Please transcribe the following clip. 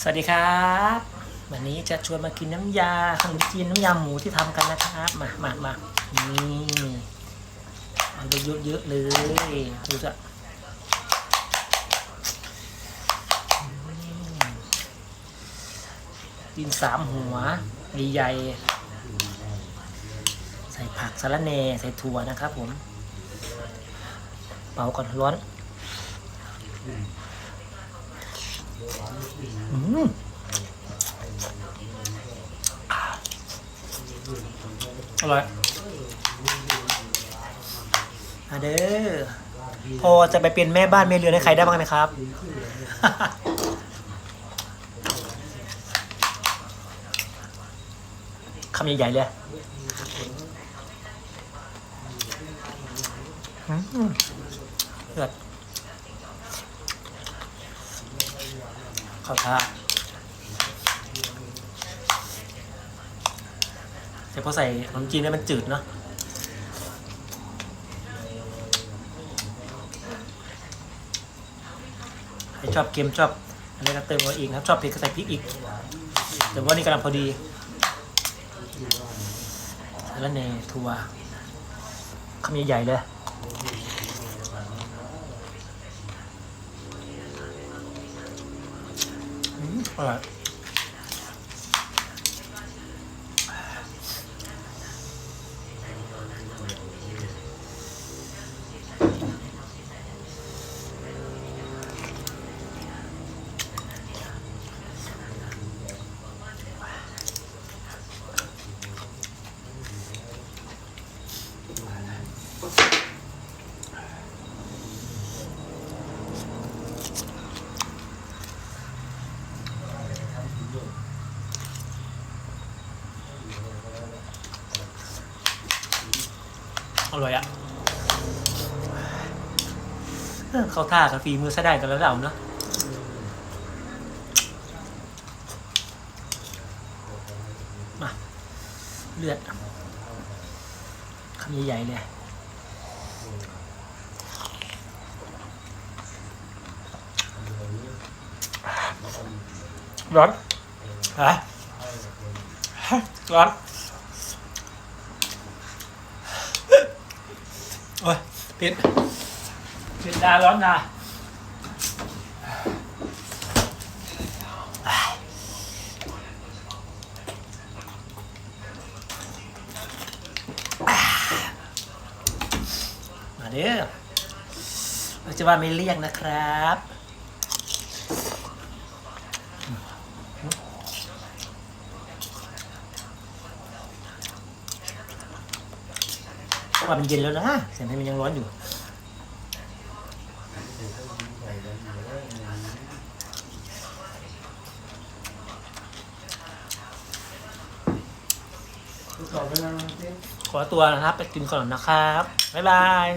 สวัสดีครับ วันนี้จะชวนมากินน้ำยาขนมจีนน้ำยาหมูที่ทำกันนะครับ มามามานี่เอาไปเยอะๆเลยดูจะกินสามหัวใหญ่ๆใส่ผักสะระแหนใส่ถั่วนะครับผม เป่าก่อนร้อนอ อร่อยมาเด้อพอจะไปเป็นแม่บ้านแม่เรือนให้ใครได้บ้างไหมครับ คำใหญ่ๆเลยอืมเลือด เข้าท่าแต่พอใส่ขนมจีนเนี่ยมันจืดเนาะใครชอบเค็มชอบอะไรก็เติมมาอีกนะครับชอบเผ็ดก็ใส่พริกอีก แต่ว่านี่กำลังพอดีแล้วเนยทัวคำใหญ่ๆเลย อืม อร่อยอร่อยอะเออเข้าท่ากับฝีมือซะได้แต่ละเราเนาะมาเลือดคำใหญ่ๆเลยร้อนฮะฮะร้อน โอ้ยเผ็ดเผ็ดดาร้อนดามาเด้อเราจะว่าไม่เลี่ยงนะครับ ว่ามันเย็นแล้วนะเสียงให้มันยังร้อนอยู่ขอตัวนะครับ ไปกินก่อนนะครับ บ๊ายบาย